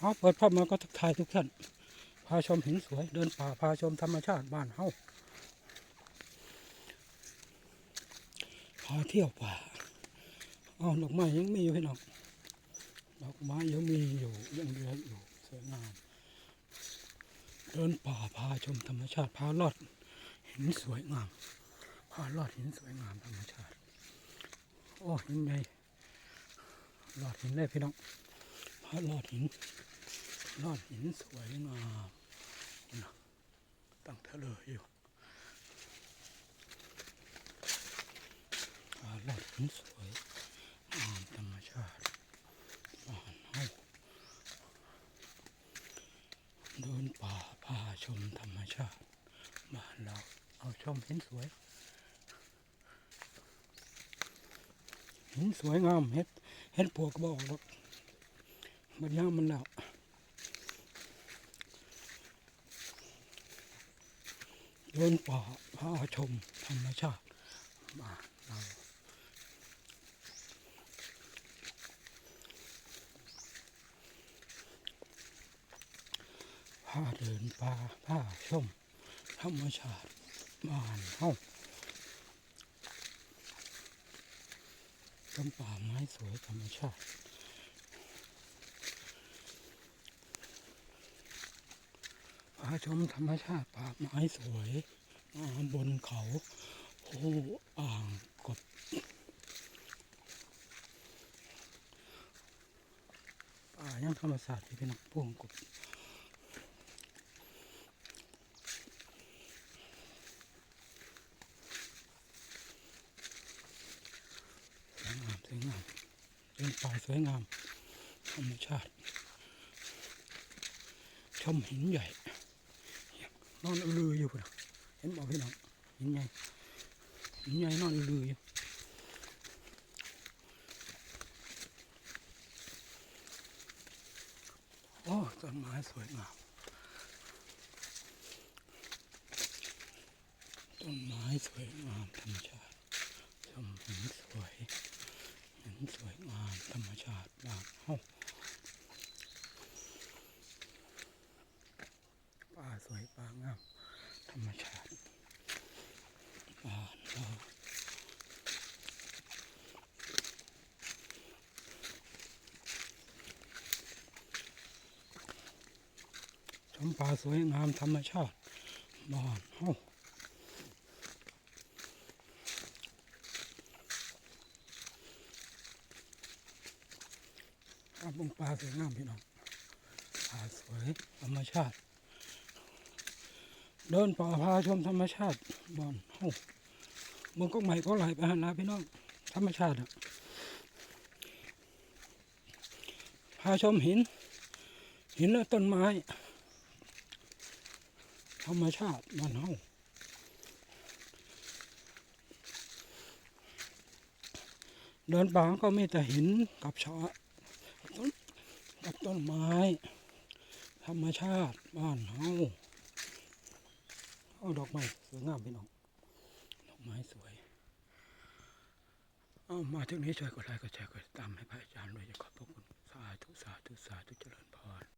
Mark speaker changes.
Speaker 1: เอาเปิดภาพมาก็ทักทายทุกท่าน พาชมหินสวย เดินป่าพาชมธรรมชาติบ้านเฮาพาเที่ยวป่าอ๋อดอกไม้ยังมีอยู่พี่น้อง ดอกไม้ยังมีอยู่ยังเหลืออยู่สวยงาม เดินป่าพาชมธรรมชาติ พาลอดหินสวยงาม พาลอดหินสวยงามธรรมชาติ โอ้หินไงลอดหินได้พี่น้อง ลอดหินลอดหินสวยงามนะตั้งเทะเลอยู่ลอดหินสวยงามธรรมชาติบ้านเฮาเดินป่าพาชมธรรมชาติบ้านเราเอาชมหินสวยหินสวยงามเฮ็ดเฮ็ดปวกบอกรถ บัดยามมันแล้วเดินป่าพาชมธรรมชาติบ้านเราพาเดินป่าพาชมธรรมชาติบ้านเฮาต้นป่าไม้สวยธรรมชาติาชมธรรมชาติป่าไม้สวยบนเขาโอ้อ่างกบป่ายังธรรมศาสตร์ที่เป็นพวงกบสวยงามสวยงามเป็นป่าสวยงามธรรมชาติชมหินใหญ่ นอนอือลืออยู่พุ่นเห็นบอกพี่น้องหินใหญ่หินใหญ่นอนอือลืออยู่โอ้ต้นไม้สวยงามต้นไม้สวยงามธรรมชาติชมหินสวยหินสวยงามธรรมชาติบ้านเฮาป่าสวยป่างาม ธรรมชาติบ้านเรา ชมป่าสวยงามธรรมชาติบ้านเฮาอาบงป่าสวยงามพี่น้องป่าสวยธรรมชาติ เดินป่าพาชมธรรมชาติบ้านเฮาเมืองก็ใหม่ก็ไหลไปหานาพี่น้องธรรมชาติอะพาชมหิน หินและต้นไม้ ธรรมชาติบ้านเฮาเดินป่าก็ไมีแต่หินกับชาต้นกับต้นไม้ ธรรมชาติบ้านเฮาเอาดอกไม้สวยงามพี่น้องดอกไม้สวยเอามาถึงนี้ช่วยกดไลค์กดแชร์กดติดตามให้พระอาจารย์ด้วยจะขอบพระคุณสาธุสาธุสาธุเจริญพร